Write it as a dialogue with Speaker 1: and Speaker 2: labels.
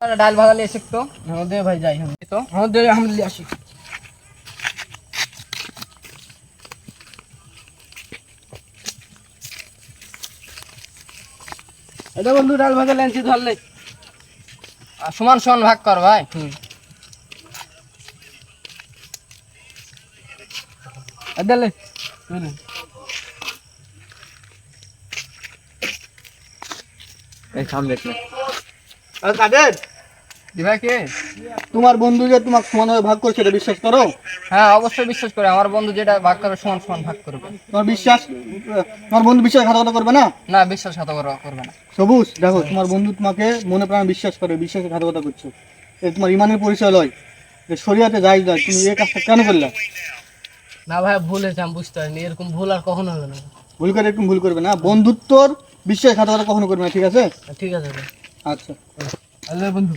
Speaker 1: ডাল ভাজা নিয়ে এসে তো
Speaker 2: আমাদের ভাই যাই আমি
Speaker 1: তো
Speaker 2: আমাদের আমরা লিয়ে আসি। এটা বন্ধু ডাল ভাজা লেনছি ধরলে
Speaker 1: আর সমান সমান ভাগ কর ভাই। এই সামনে
Speaker 3: কাদের?
Speaker 1: কে?
Speaker 3: তোমার বন্ধু যে তোমাকে সমানভাবে ভাগ করছে এটা বিশ্বাস করো?
Speaker 1: হ্যাঁ অবশ্যই বিশ্বাস করে। আমার বন্ধু যেটা ভাগ করবে সমান সমান ভাগ করবে।
Speaker 3: তোমার বিশ্বাস তোমার বন্ধু বিশ্বাসঘাতকতা করবে না?
Speaker 1: না বিশ্বাস হাত করবে না।
Speaker 3: সবুজ দেখো তোমার বন্ধু তোমাকে মনে প্রাণে বিশ্বাস করে বিশ্বাসঘাতকতা করছ। এ তোমার ইমানের পরিচয় লয়। যে শরীয়তে যাই যায় তুমি এই কাজটা কেন করলে?
Speaker 2: না ভাই ভুল হয়েছে আমি বুঝতে পারিনি। এরকম ভুল আর কখনো হবে না।
Speaker 3: ভুল করে একটু ভুল করবে না। বন্ধুত্বর বিশ্বাসঘাতকতা কখনো করবে না ঠিক আছে?
Speaker 2: ঠিক আছে ভাই।
Speaker 3: আচ্ছা।
Speaker 2: আল্লাহ বন্ধু।